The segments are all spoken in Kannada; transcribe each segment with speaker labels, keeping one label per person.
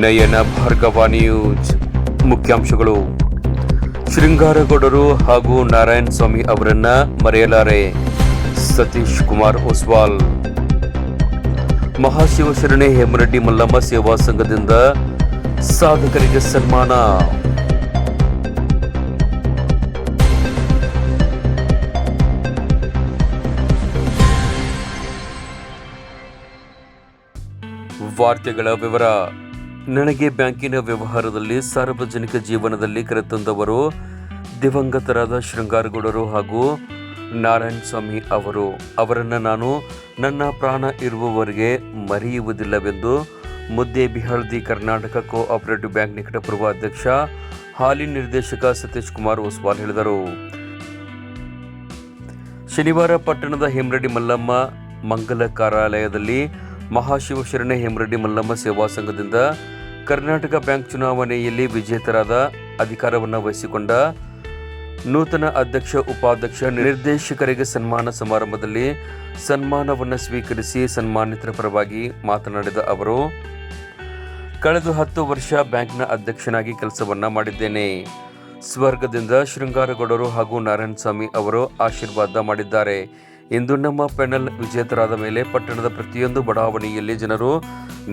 Speaker 1: ನಯನ ಭಾರ್ಗವ ನ್ಯೂಸ್ ಮುಖ್ಯಾಂಶಗಳು. ಶೃಂಗಾರಗೌಡರು ಹಾಗೂ ನಾರಾಯಣ ಸ್ವಾಮಿ ಅವರನ್ನ ಮರೆಯಲಾರೆ. ಸತೀಶ್ ಕುಮಾರ್ ಒಸ್ವಾಲ್. ಮಹಾಶಿವಶರಣೆ ಹೇಮರೆಡ್ಡಿ ಮಲ್ಲಮ್ಮ ಸೇವಾ ಸಂಘದಿಂದ ಸಾಧಕರಿಗೆ ಸನ್ಮಾನ. ವಾರ್ತೆಗಳ ವಿವರ. ನನಗೆ ಬ್ಯಾಂಕಿನ ವ್ಯವಹಾರದಲ್ಲಿ ಸಾರ್ವಜನಿಕ ಜೀವನದಲ್ಲಿ ಕರೆತಂದವರು ದಿವಂಗತರಾದ ಶೃಂಗಾರಗೌಡರು ಹಾಗೂ ನಾರಾಯಣ ಸ್ವಾಮಿ ಅವರು. ಅವರನ್ನು ನಾನು ನನ್ನ ಪ್ರಾಣ ಇರುವವರೆಗೆ ಮರೆಯುವುದಿಲ್ಲವೆಂದು ಮುದ್ದೆ ಬಿಹಳ್ದಿ ಕರ್ನಾಟಕ ಕೋಆಪರೇಟಿವ್ ಬ್ಯಾಂಕ್ ನಿಕಟಪೂರ್ವ ಅಧ್ಯಕ್ಷ, ಹಾಲಿ ನಿರ್ದೇಶಕ ಸತೀಶ್ ಕುಮಾರ್ ಒಸ್ವಾಲ್ ಹೇಳಿದರು. ಶನಿವಾರ ಪಟ್ಟಣದ ಹೇಮರೆಡ್ಡಿ ಮಲ್ಲಮ್ಮ ಮಂಗಲ ಕಾರ್ಯಾಲಯದಲ್ಲಿ ಮಹಾಶಿವಶರಣೆ ಹೇಮರೆಡ್ಡಿ ಮಲ್ಲಮ್ಮ ಸೇವಾ ಸಂಘದಿಂದ ಕರ್ನಾಟಕ ಬ್ಯಾಂಕ್ ಚುನಾವಣೆಯಲ್ಲಿ ವಿಜೇತರಾದ ಅಧಿಕಾರವನ್ನು ವಹಿಸಿಕೊಂಡ ನೂತನ ಅಧ್ಯಕ್ಷ, ಉಪಾಧ್ಯಕ್ಷ, ನಿರ್ದೇಶಕರಿಗೆ ಸನ್ಮಾನ ಸಮಾರಂಭದಲ್ಲಿ ಸನ್ಮಾನವನ್ನು ಸ್ವೀಕರಿಸಿ ಸನ್ಮಾನಿತರ ಪರವಾಗಿ ಮಾತನಾಡಿದ ಅವರು, ಕಳೆದ ಹತ್ತು ವರ್ಷ ಬ್ಯಾಂಕ್ನ ಅಧ್ಯಕ್ಷನಾಗಿ ಕೆಲಸವನ್ನು ಮಾಡಿದ್ದೇನೆ. ಸ್ವರ್ಗದಿಂದ ಶೃಂಗಾರಗೌಡರು ಹಾಗೂ ನಾರಾಯಣಸ್ವಾಮಿ ಅವರು ಆಶೀರ್ವಾದ ಮಾಡಿದ್ದಾರೆ. ಇಂದು ನಮ್ಮ ಪ್ಯಾನಲ್ ವಿಜೇತರಾದ ಮೇಲೆ ಪಟ್ಟಣದ ಪ್ರತಿಯೊಂದು ಬಡಾವಣೆಯಲ್ಲಿ ಜನರು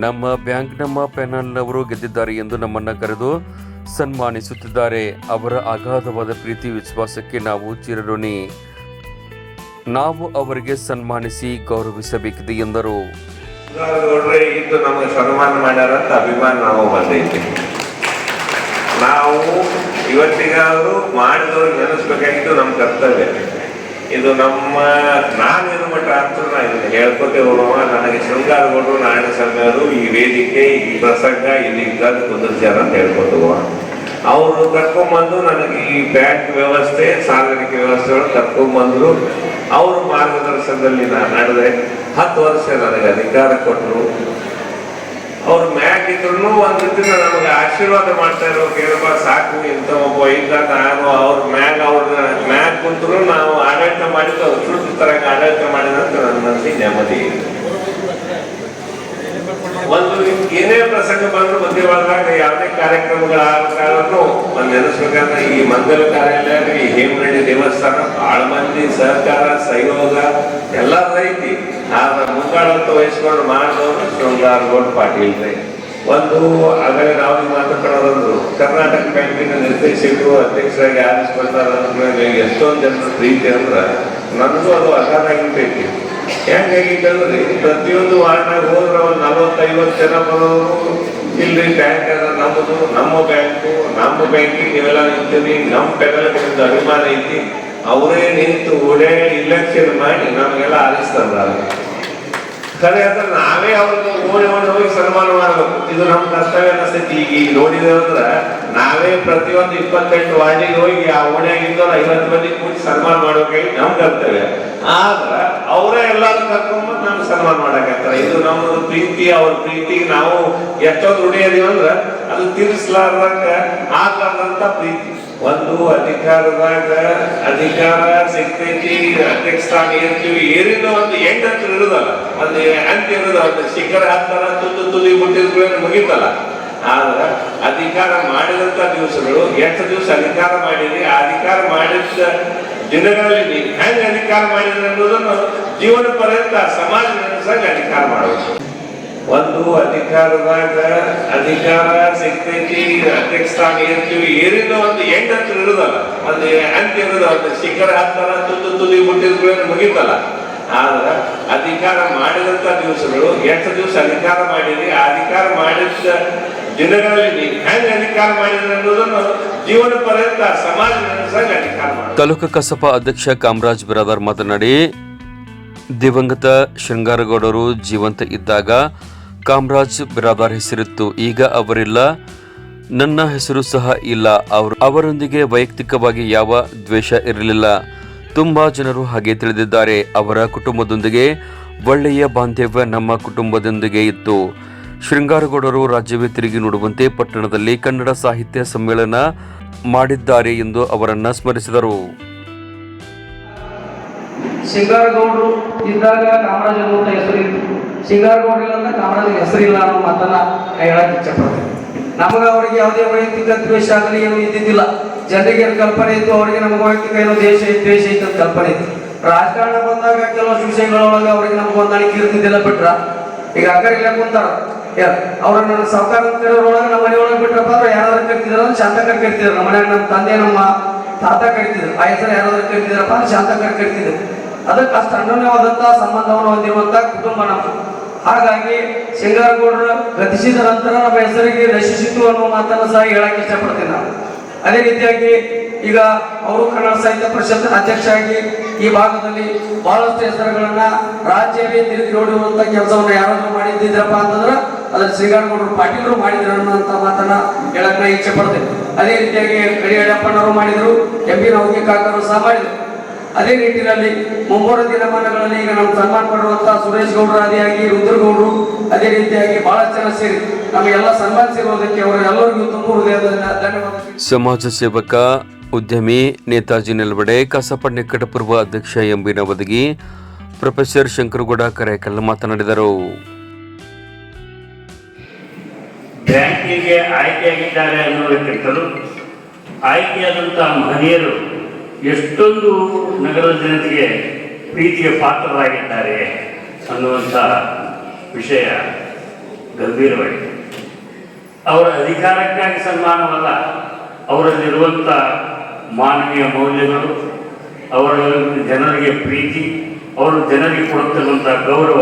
Speaker 1: ನಮ್ಮ ಬ್ಯಾಂಕ್, ನಮ್ಮ ಪ್ಯಾನಲ್ನವರು ಗೆದ್ದಿದ್ದಾರೆ ಎಂದು ನಮ್ಮನ್ನು ಕರೆದು ಸನ್ಮಾನಿಸುತ್ತಿದ್ದಾರೆ. ಅವರ ಅಗಾಧವಾದ ಪ್ರೀತಿ, ವಿಶ್ವಾಸಕ್ಕೆ ನಾವು ಚಿರಋಣಿ. ನಾವು ಅವರಿಗೆ ಸನ್ಮಾನಿಸಿ ಗೌರವಿಸಬೇಕಿದೆ ಎಂದರು.
Speaker 2: ಸನ್ಮಾನ ಮಾಡ್ಯಾರಂತ ಅಭಿಮಾನ ನಾವು ನಾವು ಇವತ್ತಿಗಾದರೂ ಮಾಡಿದವ್ರು ನೆನೆಸ್ಬೇಕಾಗಿದ್ದು ನಮ್ಮ ಕರ್ತವ್ಯ. ಇದು ನಮ್ಮ ನಾನು ಇದು ಮಟ್ಟ ಅಂತ ನಾ ಇದನ್ನು ಹೇಳ್ಕೊತೆ ಹೋಗುವ ನನಗೆ ಕೊಟ್ಟರು, ನಾರಾಯಣ ಸಂಘರು ಈ ವೇದಿಕೆ, ಈ ಪ್ರಸಂಗ, ಇಲ್ಲಿ ಇದ್ದಾಗ ಕುಂದಿರ್ಸ್ಯಾರ ಅಂತ ಹೇಳ್ಕೊತು ಅವರು ಕರ್ಕೊಂಡ್ಬಂದು ನನಗೆ ಈ ಬ್ಯಾಂಕ್ ವ್ಯವಸ್ಥೆ, ಸಾರ್ವಜನಿಕ ವ್ಯವಸ್ಥೆಗಳು ಕರ್ಕೊಂಡ್ಬಂದ್ರು ಅವರು ಮಾರ್ಗದರ್ಶನದಲ್ಲಿ ನಾನು ನಡೆದೆ. ಹತ್ತು ವರ್ಷ ನನಗೆ ಅಧಿಕಾರ ಕೊಟ್ಟರು. ಅವ್ರ ಮ್ಯಾಗ ಇದ್ರು ಒಂದ್ ದಿನ ನಮ್ಗೆ ಆಶೀರ್ವಾದ ಮಾಡ್ತಾ ಇರೋ ಕೇಳಪ್ಪ ಸಾಕು ಇಂತ ಒಬ್ಬ ಇದ್ದ ನಾನು, ಅವ್ರ ಮ್ಯಾಗ್ ಅವ್ರ ಮ್ಯಾಗ್ ಕುಂತ್ರು ನಾವು ಆಡಳಿತ ಮಾಡಿದ್ದು, ಅವ್ರು ಸುಳ್ಳು ತರಂಗ ಆಡಳಿತ ಮಾಡಿದಂತ ನನ್ನ ನೆಮ್ಮದಿ ಇದೆ. ಒಂದು ಏನೇ ಪ್ರಸಂಗ ಬಂದ್ರು ಮಧ್ಯವಾದಾಗ ಒಳಗಾಗ ಯಾವುದೇ ಕಾರ್ಯಕ್ರಮಗಳಾಗಬೇಕಾದ್ರೂ ಒಂದು ನೆನೆಸ್ಬೇಕಂದ್ರೆ ಈ ಮಂಗಲ ಕಾರ್ಯಾಲಯ ಈ ದೇವಸ್ಥಾನ ಬಹಳ ಮಂದಿ ಸಹಕಾರ, ಸಹಯೋಗ ಎಲ್ಲಾರು ಐತಿ ಆದ್ರೆ ಮುಂಗಾಳತ್ವ ವಹಿಸ್ಕೊಂಡು ಮಾಡಿದವರು ಶೃಂಗಾರಗೌಡ ಪಾಟೀಲ್ ರೈ. ಒಂದು ಆಗಲೇ ನಾವು ಮಾತನಾಡೋದಂದ್ರು ಕರ್ನಾಟಕ ಬ್ಯಾಂಕಿನ ನಿರ್ದೇಶಕರು ಅಧ್ಯಕ್ಷರಾಗಿ ಆರಿಸ್ಕೊಳ್ತಾರೆ ಎಷ್ಟೊಂದು ಜನರ ಪ್ರೀತಿ ಅಂದ್ರೆ ನನಗೂ ಅದು ಅಗಾಧಾಗಿರ್ತೈತಿ ಹೆಂಗಾಗಿತ್ತಂದ್ರೆ ಪ್ರತಿಯೊಂದು ವಾರ್ಡ್ನಾಗ ಹೋದ್ರೆ ಒಂದು ನಲವತ್ತೈವತ್ತು ಜನ ಬರೋರು ಇಲ್ರಿ ಬ್ಯಾಂಕ್ ಅದ ನಮ್ಮದು ನಮ್ಮ ಬ್ಯಾಂಕು ನಮ್ಮ ಬ್ಯಾಂಕಿಗೆ ನೀವೆಲ್ಲ ನಿಂತೀವಿ ನಮ್ಮ ಪೆದಲಗಳಿಂದ ಅಭಿಮಾನ ಐತಿ. ಅವರೇ ನಿಂತು ಓಡಾಡಿ ಇಲೆಕ್ಷನ್ ಮಾಡಿ ನಮಗೆಲ್ಲ ಆರಿಸ್ತಾರೆ. ಖರೆ ಅಂದ್ರೆ ನಾವೇ ಅವ್ರಿಗೆ ಓಣಿ ಓಣಿ ಹೋಗಿ ಸನ್ಮಾನ ಮಾಡಬೇಕು. ಇದು ನಮ್ಮ ಕರ್ತವ್ಯ ಅನಿಸ್ತೈತಿ ಈಗ ಈಗ ನೋಡಿದ್ರೆ ಅಂದ್ರೆ ನಾವೇ ಪ್ರತಿಯೊಂದು ಇಪ್ಪತ್ತೆಂಟು ವಾರ್ಡಿಗೆ ಹೋಗಿ ಆ ಓಣಿಯಾಗಿದ್ದವ್ರು ಐವತ್ತು ಮಂದಿ ಕೂಡಿ ಸನ್ಮಾನ ಮಾಡ್ಬೇಕಾಗಿ ನಮ್ ಕರ್ತವ್ಯ. ಆದ್ರ ಅವರೇ ಎಲ್ಲಾರು ಕರ್ಕೊಂಡ್ಬಂದು ನಮ್ಗೆ ಸನ್ಮಾನ ಮಾಡಕತ್ತಾರೆ ಇದು ನಮ್ಮದು ಪ್ರೀತಿ, ಅವ್ರ ಪ್ರೀತಿಗೆ ನಾವು ಎಷ್ಟೊಂದು ಅಂದ್ರೆ ಅದು ತೀರಿಸ್ಲಾರ್ದಂಗ ಆಗ್ಲಾರ್ದಂತ ಪ್ರೀತಿ. ಒಂದು ಅಧಿಕಾರದಾಗ ಅಧಿಕಾರ ಸಿಗ್ತೈತಿ, ಅಧ್ಯಕ್ಷ ಸ್ಥಾನ ಏರ್ತೀವಿ ಏರಿದ ಒಂದು ಎಂಡ್ ಅಂತ ಇರುದಲ್ಲ, ಒಂದು ಅಂತ್ಯ ಇರುದ ಶಿಖರ ಹತ್ತರ ತುದು ತುದಿ ಮುಟ್ಟಿದ್ರೆ ಮುಗಿತಲ್ಲ. ಆದ್ರೆ ಅಧಿಕಾರ ಮಾಡಿದಂತ ದಿವಸಗಳು ಎಷ್ಟು ದಿವಸ ಅಧಿಕಾರ ಮಾಡಿದ್ರಿ ಆ ಅಧಿಕಾರ ಮಾಡಿದ ದಿನಗಳಲ್ಲಿ ನೀವು ಹೆಂಗ್ ಅಧಿಕಾರ ಮಾಡಿದ್ರಿ ಅನ್ನೋದನ್ನು ಜೀವನ ಪರ್ಯಂತ ಸಮಾಜ ಅಧಿಕಾರ ಮಾಡಬೇಕು. ಒಂದು ಅಧಿಕಾರದಾಗ ಅಧಿಕಾರ, ಸಿಗ್ತೈತಿ ಅಧ್ಯಕ್ಷ ಸ್ಥಾನ ಇರ್ತೀವಿ. ಏನಿಲ್ಲ ಒಂದು ಎಂಡ್ ಅಂತ ಇರುದಲ್ಲ, ಒಂದು ಅಂತ ಇರುದಲ್ಲ ಶಿಖರ ಹತ್ತರ ತುತ್ತು ತುದಿ ಮುಟ್ಟಿದ್ರೆ ಮುಗಿತಲ್ಲ. ಆದ್ರೆ ಅಧಿಕಾರ ಮಾಡಿದಂತ ದಿವಸಗಳು ಎಷ್ಟು ದಿವಸ ಅಧಿಕಾರ ಮಾಡಿರಿ. ಆ ಅಧಿಕಾರ ಮಾಡಿದ ದಿನಗಳಲ್ಲಿ ಹೆಂಗ್ ಅಧಿಕಾರ ಮಾಡಿದ್ರಿ ಅನ್ನೋದನ್ನು ಜೀವನ ಪರ್ಯಂತ ಸಮಾಜ ಅಧಿಕಾರ
Speaker 1: ತಾಲೂಕು ಕಸಪ ಅಧ್ಯಕ್ಷ ಕಾಮರಾಜ್ ಬಿರಾದಾರ್ ಮಾತನಾಡಿ, ದಿವಂಗತ ಶೃಂಗಾರಗೌಡರು ಜೀವಂತ ಇದ್ದಾಗ ಕಾಮರಾಜ್ ಬಿರಾದಾರ್ ಹೆಸರಿತ್ತು. ಈಗ ಅವರಿಲ್ಲ. ನನ್ನ ಹೆಸರು ಸಹ ಇಲ್ಲ. ಅವರು ಅವರೊಂದಿಗೆ ವೈಯಕ್ತಿಕವಾಗಿ ಯಾವ ದ್ವೇಷ ಇರಲಿಲ್ಲ. ತುಂಬಾ ಜನರು ಹಾಗೆ ತಿಳಿದಿದ್ದಾರೆ. ಅವರ ಕುಟುಂಬದೊಂದಿಗೆ ಒಳ್ಳೆಯ ಬಾಂಧವ್ಯ ನಮ್ಮ ಕುಟುಂಬದೊಂದಿಗೆ ಇತ್ತು. ಶೃಂಗಾರಗೌಡರು ರಾಜ್ಯವೇ ತಿರುಗಿ ನೋಡುವಂತೆ ಪಟ್ಟಣದಲ್ಲಿ ಕನ್ನಡ ಸಾಹಿತ್ಯ ಸಮ್ಮೇಳನ ಮಾಡಿದ್ದಾರೆ ಎಂದು ಅವರನ್ನ ಸ್ಮರಿಸಿದರು.
Speaker 3: ಶೃಂಗಾರಗೌಡರು ಇದ್ದಾಗ ಕಾಮರಾಜ ಅಂತ ಹೆಸರಿತ್ತು ಸಿಂಗಾರಗೌಡರಿಲ್ಲ ಅಂದ್ರೆ ಹೆಸರು ಹೆಸರಿಲ್ಲ ಅನ್ನೋ ಮಾತನ್ನ ಹೇಳಕ್ ಇಚ್ಛೆ ಪಡ್ತೇನೆ ನಮಗೆ ಅವರಿಗೆ ಯಾವುದೇ ವೈಯಕ್ತಿಕ ದ್ವೇಷ ಆಗಲಿ ಏನು ಇದ್ದಿದ್ದಿಲ್ಲ. ಜನರಿಗೆ ಏನು ಕಲ್ಪನೆ ಇತ್ತು? ಅವರಿಗೆ ನಮಗೆ ವೈಯಕ್ತಿಕ ಏನೋ ದೇಶ ದ್ವೇಷ ಇತ್ತು ಅಂತ ಕಲ್ಪನೆ ಇತ್ತು. ರಾಜಕಾರಣ ಬಂದಾಗ ಕೆಲವಷ್ಟು ವಿಷಯಗಳೊಳಗೆ ಅವ್ರಿಗೆ ನಮ್ಗೆ ಹೊಂದಾಣಿಕೆ ಇರ್ತಿದ್ದಿಲ್ಲ ಬಿಟ್ರ. ಈಗ ಅಕ್ಕ ಇಲ್ಲ ಕುಂತಾರ. ಅವ್ರನ್ನ ನನ್ನ ಸಹಕಾರ ಒಳಗೆ ನಮ್ಮ ಮನೆ ಒಳಗೆ ಬಿಟ್ರಪ್ಪ ಅಂದ್ರೆ ಯಾರಾದ್ರೂ ಕರಿತಿದ್ರು ಅಂದ್ರೆ ಶಾಂತಕರ್ ಕರಿತಿದ್ರು. ನಮ್ಮ ಮನೆಯಾಗ ನಮ್ಮ ತಂದೆ, ನಮ್ಮ ತಾತ ಕರಿತಿದ್ರು. ಆ ಹೆಸರು ಯಾರಾದ್ರೂ ಕರಿತಿದ್ರಪ್ಪ ಅಂದ್ರೆ ಶಾಂತಕ ಕರಿತಿದ್ರು. ಅದಕ್ಕೆ ಅಷ್ಟು ಅನ್ಯವಾದಂತಹ ಸಂಬಂಧವನ್ನು ಹೊಂದಿರುವಂತಹ ಕುಟುಂಬ ನಮ್ಮದು ಹಾಗಾಗಿ ಸಿಂಗಾರಗೌಡರ ಗತಿಸಿದ ನಂತರ ನಮ್ಮ ಹೆಸರಿಗೆ ನಶಿಸಿತು ಅನ್ನೋ ಮಾತನ್ನು ಸಹ ಹೇಳಕ್ಕೆ ಇಷ್ಟಪಡ್ತೀನಿ ನಾನು. ಅದೇ ರೀತಿಯಾಗಿ ಈಗ ಅವರು ಕನ್ನಡ ಸಾಹಿತ್ಯ ಪರಿಷತ್ ಅಧ್ಯಕ್ಷ ಆಗಿ ಈ ಭಾಗದಲ್ಲಿ ಬಹಳಷ್ಟು ಹೆಸರುಗಳನ್ನ ರಾಜ್ಯವೇ ತಿರುಗಿ ನೋಡಿರುವಂತ ಕೆಲಸವನ್ನು ಯಾರಾದ್ರೂ ಮಾಡಿದ್ದಿದ್ರಪ್ಪ ಅಂತಂದ್ರೆ ಅದ್ರ ಶ್ರೀಗಾರಗೌಡರು ಪಾಟೀಲರು ಮಾಡಿದ್ರು ಅನ್ನುವಂತ ಮಾತನ್ನ ಹೇಳಕ್ಕೆ ಇಚ್ಛೆ ಪಡ್ತೇನೆ. ಅದೇ ರೀತಿಯಾಗಿ ಕಡಿಯಡಪ್ಪನವರು ಮಾಡಿದ್ರು ಎಂ ಪಿ ನೌಕಿ ಕಾಕರು ಸಹ ಮಾಡಿದ್ರು. ಅದೇ ರೀತಿಯಲ್ಲಿ ಮುಂಬರುವ ದಿನಮಾನಗಳಲ್ಲಿ ಈಗ ನಾವು ಸನ್ಮಾನ ಪಡುವಂತ ಸುರೇಶ್ ಗೌಡರಾದಿಯಾಗಿ ರುದ್ರಗೌಡರು ಅದೇ ರೀತಿಯಾಗಿ ಬಹಳ ಜನ ಸೇರಿ ನಮಗೆಲ್ಲ ಸನ್ಮಾನಿಸಿರುವುದಕ್ಕೆ ಅವರೆಲ್ಲರಿಗೂ ತುಂಬ ಹೃದಯದ ಧನ್ಯವಾದ
Speaker 1: ಸಮಾಜ ಸೇವಕ ಉದ್ಯಮಿ ನೇತಾಜಿ ನಿಲ್ವಡೆ ಕಸಪ ನಿಕಟಪೂರ್ವ ಅಧ್ಯಕ್ಷ M B Navadagi professor Shankargouda Karekal ಮಾತನಾಡಿದರು.
Speaker 4: ಬ್ಯಾಂಕಿಗೆ ಆಯ್ಕೆಯಾಗಿದ್ದಾರೆ ಅನ್ನೋದಕ್ಕಿಂತಲೂ ಆಯ್ಕೆಯಾದಂತಹ ಮಹನೀಯರು ಎಷ್ಟೊಂದು ನಗರದ ಜನತೆಗೆ ಪ್ರೀತಿಯ ಪಾತ್ರರಾಗಿದ್ದಾರೆ ಅನ್ನುವಂಥ ವಿಷಯ ಗಂಭೀರವಾಗಿದೆ. ಅವರ ಅಧಿಕಾರಕ್ಕಾಗಿ ಸನ್ಮಾನವಲ್ಲ, ಅವರಲ್ಲಿರುವಂಥ ಮಾನವೀಯ ಮೌಲ್ಯಗಳು ಅವರ ಜನರಿಗೆ ಪ್ರೀತಿ, ಅವರು ಜನರಿಗೆ ಕೊಡುತ್ತಿರುವಂಥ ಗೌರವ,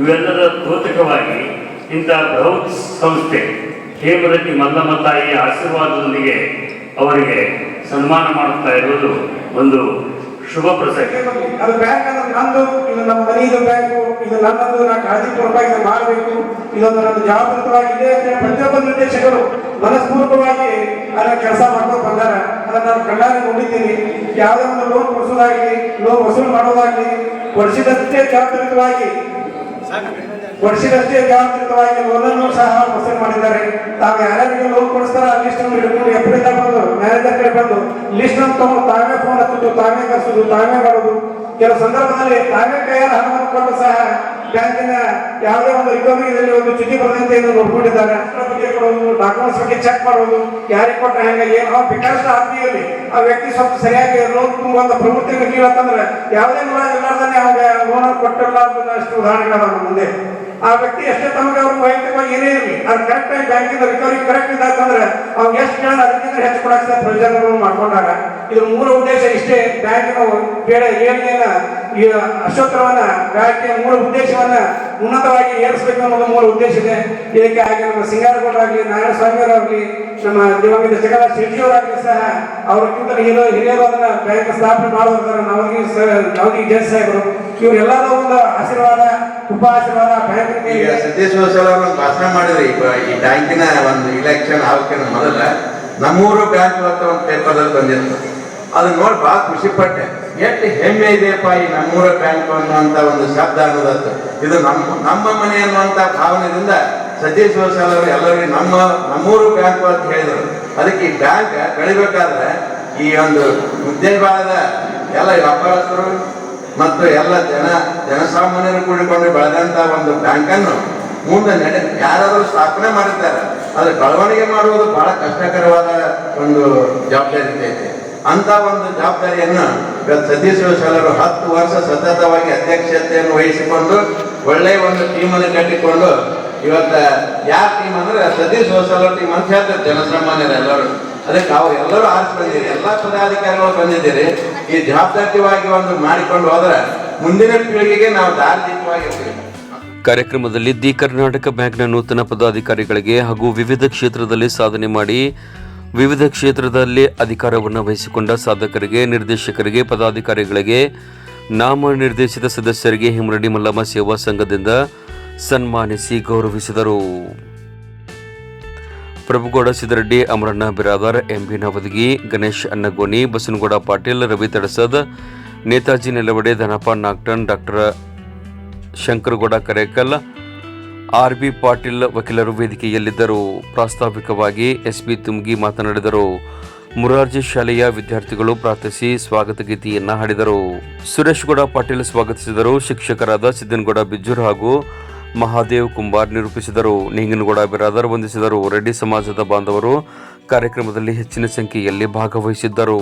Speaker 4: ಇವೆಲ್ಲದ ದ್ಯೋತಕವಾಗಿ ಇಂಥ ಬೃಹತ್ ಸಂಸ್ಥೆ ಹೇಮರತಿ ಮಲ್ಲಮ್ಮ ತಾಯಿಯ ಆಶೀರ್ವಾದದೊಂದಿಗೆ ಅವರಿಗೆ ಸನ್ಮಾನ ಮಾಡುತ್ತಾ ಇರುವುದು ಒಂದು ಶುಭ ಪ್ರಸಕ್ತಿ
Speaker 5: ಅದು ಬ್ಯಾಂಕ್ ಇದು ನಮ್ಮ ಮನೆಯದು ಬ್ಯಾಂಕು ಇದು ಇದನ್ನು ಮಾಡಬೇಕು ಅಂತ ನಿರ್ದೇಶಕರು ಮನಸ್ಪೂರ್ವಕವಾಗಿ ಅದರ ಕೆಲಸ ಮಾಡ್ಕೊಂಡು ಬಂದಾರ. ಅದನ್ನ ನಾನು ಕಣ್ಣಾರೆ ನೋಡಿದ್ದೀನಿ. ಯಾವುದೇ ಒಂದು ಲೋನ್ ಕೊಡಿಸೋದಾಗ್ಲಿ ಲೋನ್ ವಸೂಲು ಮಾಡೋದಾಗ್ಲಿ ವರ್ಷದಷ್ಟೇ ಜವಾಬ್ದಾರಿತವಾಗಿ ವರ್ಷದಷ್ಟೇ ಜವಾಬ್ದಾರಿತವಾಗಿ ಲೋನನ್ನು ಸಹ ವಸೂಲು ಮಾಡಿದ್ದಾರೆ. ತಾವು ಯಾರ್ಯಾರಿಗೆ ಲೋನ್ ಕೊಡಿಸ್ತಾರ ಲಿಸ್ಟ್ ಅನ್ನು ಹಿಡ್ಕೊಂಡು ಎಪ್ರಿಲ್ ಬಂದು ಮ್ಯಾನೇಜರ್ ಕಡೆ ಬಂದು ಲಿಸ್ಟ್ ಅನ್ನು ತಗೊಂಡು ತಾವೇ ಫೋನ್ ಹತ್ತಿದ್ದು, ತಾವೇ ಕರೆಸೋದು ತಾವೇ ಮಾಡೋದು. ಕೆಲವು ಸಂದರ್ಭದಲ್ಲಿ ತಾವೇ ಕೈಯಾರ ಹಣವನ್ನು ಕೊಟ್ಟು ಸಹ ಬ್ಯಾಂಕಿನ ಯಾವುದೇ ಒಂದು ರಿಕವರಿದಲ್ಲಿ ಒಂದು ಚುಟಿ ಬರದಂತೆ ನೋಡ್ಕೊಂಡಿದ್ದಾರೆ ಬಗ್ಗೆ ಕೊಡೋದು ಡಾಕ್ಯುಮೆಂಟ್ಸ್ ಬಗ್ಗೆ ಚೆಕ್ ಮಾಡೋದು ಯಾರಿಗೆ ಕೊಟ್ಟ ಹೆಂಗೆ, ಏನು? ಅವ್ರು ಆತ್ಮೀಯಲ್ಲಿ ಆ ವ್ಯಕ್ತಿ ಸ್ವಲ್ಪ ಸರಿಯಾಗಿ ಲೋನ್ ತುಂಬುವಂತ ಪ್ರವೃತ್ತಿಯನ್ನು ಕೀಳತ್ತಂದ್ರೆ ಯಾವುದೇ ಮೂಲ ಇರ್ಲಾರ್ದೇ ಅವಾಗ ಲೋನ್ ಕೊಟ್ಟಿಲ್ಲ ಅಷ್ಟು ಉದಾಹರಣೆಗಳ ಮುಂದೆ. ಆ ವ್ಯಕ್ತಿ ಎಷ್ಟೇ ತಮಗೆ ಅವ್ರಿಗೆ ವೈಯಕ್ತಿಕವಾಗಿ ಏನೇ ಇರಲಿ, ಅದು ಕರೆಕ್ಟ್ ಆಗಿ ಬ್ಯಾಂಕಿಂದ ರಿಕವರಿ ಕರೆಕ್ಟ್ ಇದ್ದಾತಂದ್ರೆ ಅವ್ರು ಎಷ್ಟು ಕೇಳ ಅದಕ್ಕಿಂತ ಹೆಚ್ಚು ಕೊಡಕ್ಕೆ ಪ್ರಯೋಜನಗಳನ್ನು ಮಾಡ್ಕೊಂಡಾಗ, ಇದ್ರ ಮೂಲ ಉದ್ದೇಶ ಇಷ್ಟೇ ಬ್ಯಾಂಕಿನ ಬೇಡ ಏಳಿಗೆಯನ್ನ ಈ ಅಶೋಕರವನ್ನ ರಾಜಕೀಯ ಮೂಲ ಉದ್ದೇಶವನ್ನ ಉನ್ನತವಾಗಿ ಏರಿಸಬೇಕು ಅನ್ನೋದು ಮೂಲ ಉದ್ದೇಶ ಇದೆ. ಇದಕ್ಕೆ ಹಾಗೆ ನಮ್ಮ ಸಿಂಗಾರಗೌಡರಾಗಲಿ ನಾರಾಯಣ ಸ್ವಾಮಿಯವರಾಗಲಿ ನಮ್ಮ ದಿವಂಗತ ಜಗಳ ಶೆಟ್ಟಿಯವರಾಗಲಿ ಸಹ ಅವರಕ್ಕಿಂತ ಹಿರಿಯ ಹಿರಿಯರು ಅದನ್ನ ಬ್ಯಾಂಕ್ ಸ್ಥಾಪನೆ ಮಾಡೋದ್ರ ನವಗಿ ನವಗಿ ಜಯ ಸಾಹೇಬರು. ಇವರೆಲ್ಲರ ಒಂದು ಆಶೀರ್ವಾದ ಉಪ ಆಶೀರ್ವಾದ ಸಿದ್ದೇಶ್ವರ
Speaker 6: ಈಗ ಒಂದು ಭಾಷಣ ಮಾಡಿದ್ರಿ ಈ ಬ್ಯಾಂಕಿನ ಒಂದು ಇಲೆಕ್ಷನ್ ಆಗೋಕ್ಕಿಂತ ಮೊದಲ ನಮ್ಮೂರು ಬ್ಯಾಂಕ್ ಅಂತ ಒಂದು ಪೇಪರ್ದಲ್ಲಿ ಬಂದಿತ್ತು. ಅದನ್ನ ನೋಡಿ ಭಾಳ ಖುಷಿ ಪಟ್ಟೆ ಎಷ್ಟು ಹೆಮ್ಮೆ ಇದೆಯಪ್ಪ ಈ ನಮ್ಮೂರ ಬ್ಯಾಂಕ್ ಅನ್ನುವಂತ ಒಂದು ಶಬ್ದ ಅನ್ನೋದತ್ತು. ಇದು ನಮ್ಮ ನಮ್ಮ ಮನೆ ಅನ್ನುವಂತ ಭಾವನೆಯಿಂದ ಸತೀಶ್ ಶಿವಶಾಲವರು ಎಲ್ಲರಿಗೂ ನಮ್ಮ, ನಮ್ಮೂರು ಬ್ಯಾಂಕ್ ಅಂತ ಹೇಳಿದರು. ಅದಕ್ಕೆ ಈ ಬ್ಯಾಂಕ್ ಬೆಳಿಬೇಕಾದ್ರೆ ಈ ಒಂದು ಉದ್ಯೋಗದ ಎಲ್ಲ ವ್ಯಾಪಾರಸ್ಥರು ಮತ್ತು ಎಲ್ಲ ಜನ, ಜನಸಾಮಾನ್ಯರು ಕೂಡಿಕೊಂಡು ಬೆಳೆದಂತ ಒಂದು ಬ್ಯಾಂಕನ್ನು ಮುಂದೆ ನಡೆ, ಯಾರಾದರೂ ಸ್ಥಾಪನೆ ಮಾಡಿದ್ದಾರೆ ಅದು ಬೆಳವಣಿಗೆ ಮಾಡುವುದು ಬಹಳ ಕಷ್ಟಕರವಾದ ಒಂದು ಜವಾಬ್ದಾರಿ ಐತೆ ಅಂತ ಒಂದು ಜವಾಬ್ದಾರಿಯನ್ನು ಸತೀಶ್ ಶಿವಶಾಲರು ಹತ್ತು ವರ್ಷ ಸತತವಾಗಿ ಅಧ್ಯಕ್ಷತೆಯನ್ನು ವಹಿಸಿಕೊಂಡು ಒಳ್ಳೆಯ ಒಂದು ಟೀಮನ್ನು ಕಟ್ಟಿಕೊಂಡು ಇವತ್ತ ಯಾರ ಟೀಮ್ ಅಂದ್ರೆ ಸತೀಶ್ ಶಿವಶಾಲ ಟೀಮ್ ಅಂತ ಹೇಳ್ತಾರೆ ಜನಸಾಮಾನ್ಯರೆಲ್ಲರೂ ಅದಕ್ಕೆ ಅವ್ರು ಎಲ್ಲರೂ ಆರ್ಸ್ ಎಲ್ಲ ಪದಾಧಿಕಾರಿಗಳು ಬಂದಿದ್ದೀರಿ. ಈ ಜವಾಬ್ದಾರಿವಾಗಿ ಒಂದು ಮಾಡಿಕೊಂಡು ಹೋದ್ರೆ ಮುಂದಿನ ಪೀಳಿಗೆಗೆ ನಾವು ದಾರಿದೀಪವಾಗಿರ್ತೀವಿ.
Speaker 1: ಕಾರ್ಯಕ್ರಮದಲ್ಲಿ ದಿ ಕರ್ನಾಟಕ ಬ್ಯಾಂಕ್ನ ನೂತನ ಪದಾಧಿಕಾರಿಗಳಿಗೆ ಹಾಗೂ ವಿವಿಧ ಕ್ಷೇತ್ರದಲ್ಲಿ ಸಾಧನೆ ಮಾಡಿ ವಿವಿಧ ಕ್ಷೇತ್ರದಲ್ಲಿ ಅಧಿಕಾರವನ್ನು ವಹಿಸಿಕೊಂಡ ಸಾಧಕರಿಗೆ, ನಿರ್ದೇಶಕರಿಗೆ, ಪದಾಧಿಕಾರಿಗಳಿಗೆ ನಾಮ ನಿರ್ದೇಶಿತ ಸದಸ್ಯರಿಗೆ ಹಿಮರಡಿ ಮಲ್ಲಮ್ಮ ಸೇವಾ ಸಂಘದಿಂದ ಸನ್ಮಾನಿಸಿ ಗೌರವಿಸಿದರು. Prabhugouda Siddareddy, Amaranna Biradar, M B Navadagi, Ganesh Annagoni Basanagouda Patil, Ravi Tadasad, Netaji Nelavade, Dhanappa Nagtan, doctor Shankargouda Karekal R B Patil ವಕೀಲರು ವೇದಿಕೆಯಲ್ಲಿದ್ದರು. ಪ್ರಾಸ್ತಾವಿಕವಾಗಿ ಎಸ್ ಬಿ ತುಮ್ಗಿ ಮಾತನಾಡಿದರು. ಮುರಾರ್ಜಿ ಶಾಲೆಯ ವಿದ್ಯಾರ್ಥಿಗಳು ಪ್ರಾರ್ಥಿಸಿ ಸ್ವಾಗತ ಗೀತೆಯನ್ನ ಹಾಡಿದರು. ಸುರೇಶ್ಗೌಡ ಪಾಟೀಲ್ ಸ್ವಾಗತಿಸಿದರು. ಶಿಕ್ಷಕರಾದ ಸಿದ್ದನಗೌಡ ಬಿಜ್ಜೂರ್ ಹಾಗೂ ಮಹಾದೇವ್ ಕುಂಬಾರ್ ನಿರೂಪಿಸಿದರು. ನಿಂಗನಗೌಡ ಬಿರಾದರ್ ವಂದಿಸಿದರು. ರೆಡ್ಡಿ ಸಮಾಜದ ಬಾಂಧವರು ಕಾರ್ಯಕ್ರಮದಲ್ಲಿ ಹೆಚ್ಚಿನ ಸಂಖ್ಯೆಯಲ್ಲಿ ಭಾಗವಹಿಸಿದ್ದರು.